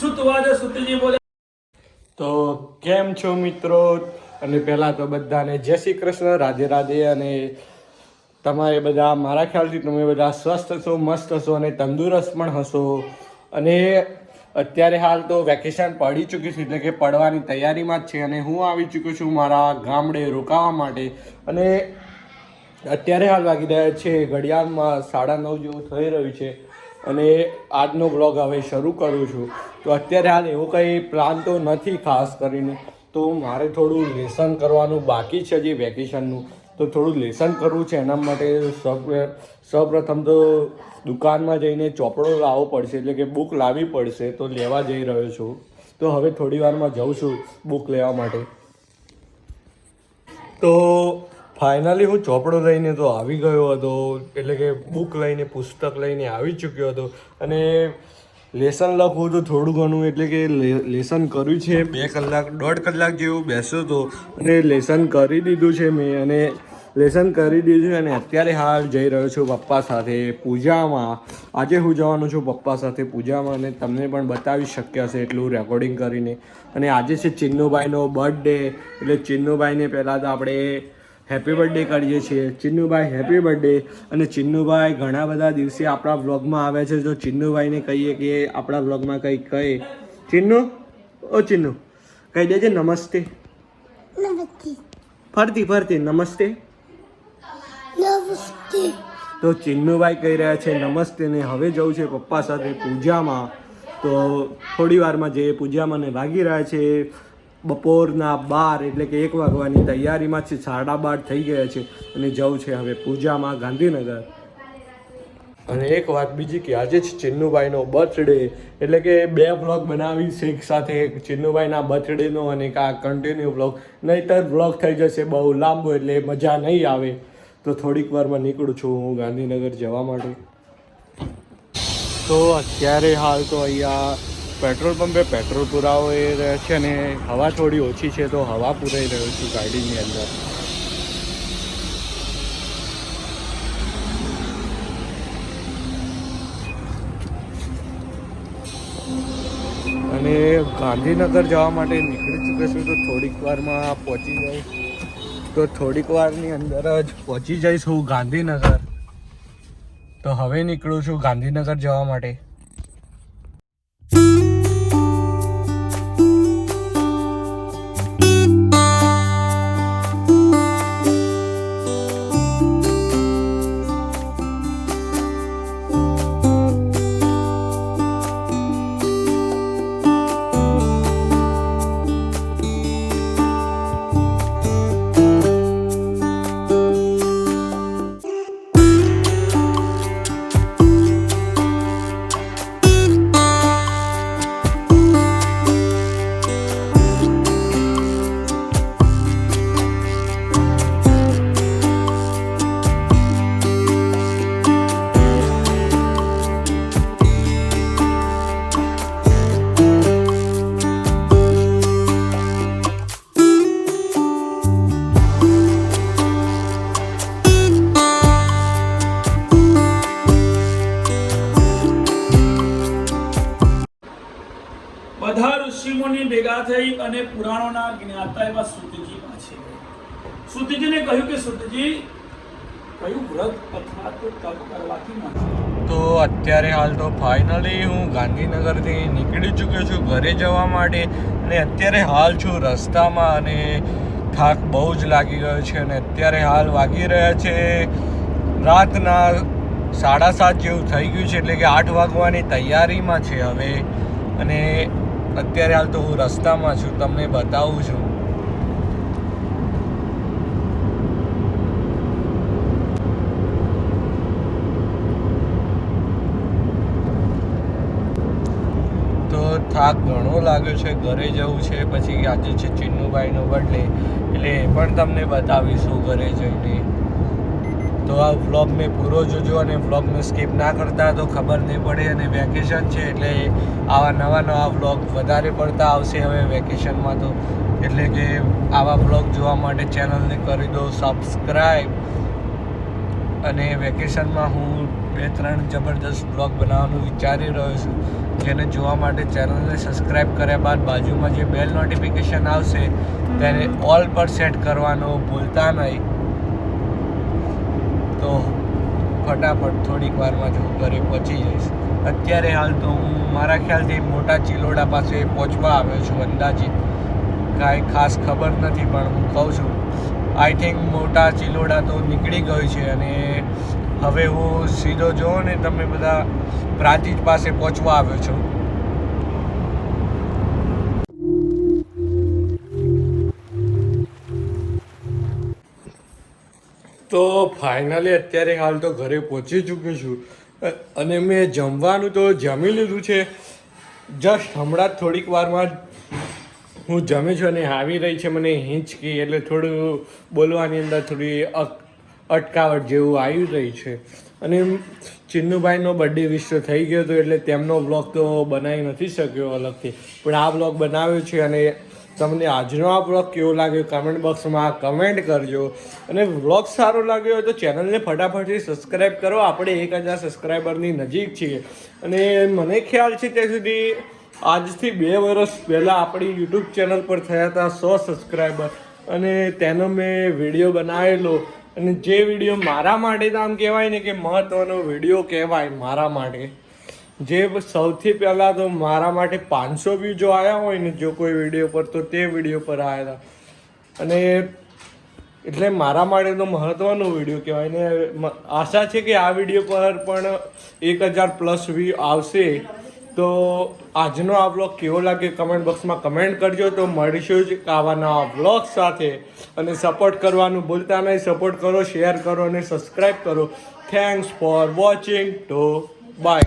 સુતવાદ સુતજી બોલે. તો કેમ છો મિત્રો? અને પહેલાં તો બધાને જય શ્રી કૃષ્ણ, રાધે રાધે. અને તમારે બધા મારા ખ્યાલથી તમે બધા સ્વસ્થ હશો મસ્ત હશો અને તંદુરસ્ત પણ હશો. અને અત્યારે હાલ તો વેકેશન પડી ચૂક્યું છે, એટલે કે પડવાની તૈયારીમાં જ છે. અને હું આવી ચૂક્યો છું મારા ગામડે રોકાવા માટે. અને અત્યારે હાલ વાગી રહ્યા છે, ઘડિયાળમાં સાડા નવ જેવું થઈ રહ્યું છે. અને આજનો બ્લોગ હવે શરૂ કરું છું. તો અત્યારે હાલ એવો કંઈ પ્લાન તો નથી ખાસ કરીને. તો મારે થોડું લેસન કરવાનું બાકી છે હજી વેકેશનનું તો થોડું લેસન કરવું છે એના માટે સૌપ્રથમ તો દુકાનમાં જઈને ચોપડો લાવવો પડશે, એટલે કે બુક લાવવી પડશે, તો લેવા જઈ રહ્યો છું. તો હવે થોડી વારમાં જાઉં છું બુક લેવા માટે. તો ફાઇનલી હું ચોપડો લઈને તો આવી ગયો હતો, એટલે કે બુક લઈને, પુસ્તક લઈને આવી ચૂક્યો હતો. અને લેસન લખવું તો થોડું ઘણું, એટલે કે લેસન કર્યું છે. બે કલાક, દોઢ કલાક જેવું બેસ્યો હતો અને લેસન કરી દીધું છે મેં, અને લેસન કરી દીધું છે, અને અત્યારે હાલ જઈ રહ્યો છું પપ્પા સાથે પૂજામાં. આજે હું જવાનું છું પપ્પા સાથે પૂજામાં, અને તમને પણ બતાવી શક્ય હશે એટલું રેકોર્ડિંગ કરીને. અને આજે છે ચિન્નુભાઈનો બર્થડે એટલે ચિન્નુભાઈને પહેલાં તો આપણે હેપી બર્થડે કરીએ છીએ. ચિન્નુભાઈ હેપી બર્થડે અને ચિન્નુભાઈ ઘણા બધા દિવસે આપણા વ્લોગમાં આવે છે. જો ચિન્નુભાઈને કહીએ કે આપણા વ્લોગમાં કંઈક કહે. ચિન્નુ? ઓ ચિન્નુ કહી દેજે નમસ્તે. નમસ્તે. ફરતી ફરતી નમસ્તે. નમસ્તે. તો ચિન્નુભાઈ કહી રહ્યા છે નમસ્તે. ને હવે જવું છે પપ્પા સાથે પૂજામાં. તો થોડી વારમાં જે પૂજામાં ને વાગી રહ્યા છે બપોરના બાર એટલે કે એક વાગવાની તૈયારીમાં છે. સાડા બાર થઈ ગયા છે અને જવું છે હવે પૂજામાં ગાંધીનગર. અને એક વાત બીજી કે આજે જ ચિન્નુભાઈનો બર્થડે એટલે કે બે બ્લોગ બનાવીશ એક સાથે. ચિન્નુભાઈના બર્થડેનો અને એક આ કન્ટિન્યુ બ્લોગ નહીતર બ્લોગ થઈ જશે બહુ લાંબો એટલે મજા નહીં આવે. તો થોડીક વારમાં નીકળું છું હું ગાંધીનગર જવા માટે. તો અત્યારે હાલ તો અહીંયા પેટ્રોલ પંપે પેટ્રોલ પુરાવો એ રહે છે અને હવા થોડી ઓછી છે તો હવા પુરાઈ રહ્યો છું ગાડીની અંદર. અને ગાંધીનગર જવા માટે નીકળી ચૂક્યો છું તો થોડીક વારમાં પહોંચી જાય તો થોડીક વારની અંદર જ પહોંચી જઈશ હું ગાંધીનગર. તો હવે નીકળું છું ગાંધીનગર જવા માટે. થઈ અને પુરાણોના જ્ઞાતા એવા સુતજી પાસે. સુતજીને કહ્યું કે સુતજી, કયું વ્રત અથવા તો તપ કરવાથી મળશે તો અત્યારે હાલ તો ફાઇનલી હું ગાંધીનગરથી નીકળી ચૂક્યો છું ઘરે જવા માટે અને અત્યારે હાલ છું રસ્તામાં અને થાક બહુ જ લાગી ગયો છે અને અત્યારે હાલ વાગી રહ્યા છે રાતના સાડા સાત જેવું થઈ ગયું છે એટલે કે આઠ વાગવાની તૈયારીમાં છે હવે અને અત્યારે હાલ તો હું રસ્તામાં છું, તમને બતાવું છું. તો થાક ઘણો લાગ્યો છે, ઘરે જવું છે, પછી આજે છે ચિન્નુભાઈનો બર્થડે એટલે એ પણ તમને બતાવીશું ઘરે જઈને. તો આ વ્લોગ મેં પૂરો જોજો અને વ્લોગને સ્કીપ ના કરતા તો ખબર નહીં પડે અને વેકેશન છે એટલે આવા નવા નવા વ્લોગ વધારે પડતા આવશે હવે વેકેશનમાં તો. એટલે કે આવા વ્લોગ જોવા માટે ચેનલને કરી દો સબસ્ક્રાઈબ અને વેકેશનમાં હું બે ત્રણ જબરદસ્ત બ્લોગ બનાવવાનું વિચારી રહ્યો છું. જેને જોવા માટે ચેનલને સબસ્ક્રાઈબ કર્યા બાદ બાજુમાં જે બેલ નોટિફિકેશન આવશે તેને ઓલ પર સેટ કરવાનું ભૂલતા નહીં. તો ફટાફટ થોડીક વારમાં જ હું ઘરે પહોંચી જઈશ. અત્યારે હાલ તો હું, મારા ખ્યાલથી મોટા ચિલોડા પાસે પહોંચવા આવ્યો છું, અંદાજિત. કાંઈ ખાસ ખબર નથી, પણ હું કહું છું. આઈ થિંક મોટા ચિલોડા તો નીકળી ગયું છે અને હવે હું સીધો જોઉં ને, તમે બધા પ્રાંતિજ પાસે પહોંચવા આવ્યો છું. તો ફાઇનલી અત્યારે હાલ તો ઘરે પહોંચી ચૂક્યો છું. અને મેં જમવાનું તો જમી લીધું છે. જસ્ટ હમણાં થોડીક વારમાં હું જમી છું અને આવી રહી છે મને હિંચકી એટલે થોડું બોલવાની અંદર થોડી અટકાવટ જેવું આવી રહી છે. અને ચિન્નુભાઈનો બર્થડે વિશ થઈ ગયો હતો એટલે તેમનો બ્લોગ તો બનાવી નથી શક્યો અલગથી. પણ આ બ્લોગ બનાવ્યો છે અને તમને આજનો આ બ્લોગ કેવો લાગ્યો કમેન્ટ બોક્સમાં કમેન્ટ કરજો. અને બ્લોગ સારો લાગ્યો હોય તો ચેનલને ફટાફટથી સબસ્ક્રાઈબ કરો. આપણે એક હજાર સબસ્ક્રાઈબરની નજીક છીએ. અને મને ખ્યાલ છે ત્યાં સુધી આજથી બે વર્ષ પહેલાં આપણી યુટ્યુબ ચેનલ પર થયા હતા સો સબસ્ક્રાઈબર અને તેનો મેં વીડિયો બનાવેલો. અને જે વીડિયો મારા માટે તો આમ કહેવાય ને કે મહત્ત્વનો વીડિયો કહેવાય મારા માટે. જે સૌથી પહેલાં તો મારા માટે પાંચસો વ્યૂ જો આવ્યા હોય ને, જો કોઈ વીડિયો પર, તો તે વીડિયો પર આવ્યા હતા. અને એટલે મારા માટે તો મહત્ત્વનો વીડિયો કહેવાય. ને આશા છે કે આ વીડિયો પર પણ એક હજાર પ્લસ વ્યૂ આવશે. તો આજનો આ બ્લોગ કેવો લાગે કમેન્ટ બોક્સમાં કમેન્ટ કરજો. તો મળીશું જ આવા બ્લોગ સાથે. અને સપોર્ટ કરવાનું ભૂલતા નહીં. સપોર્ટ કરો શેર કરો અને સબસ્ક્રાઈબ કરો. Thanks for watching two by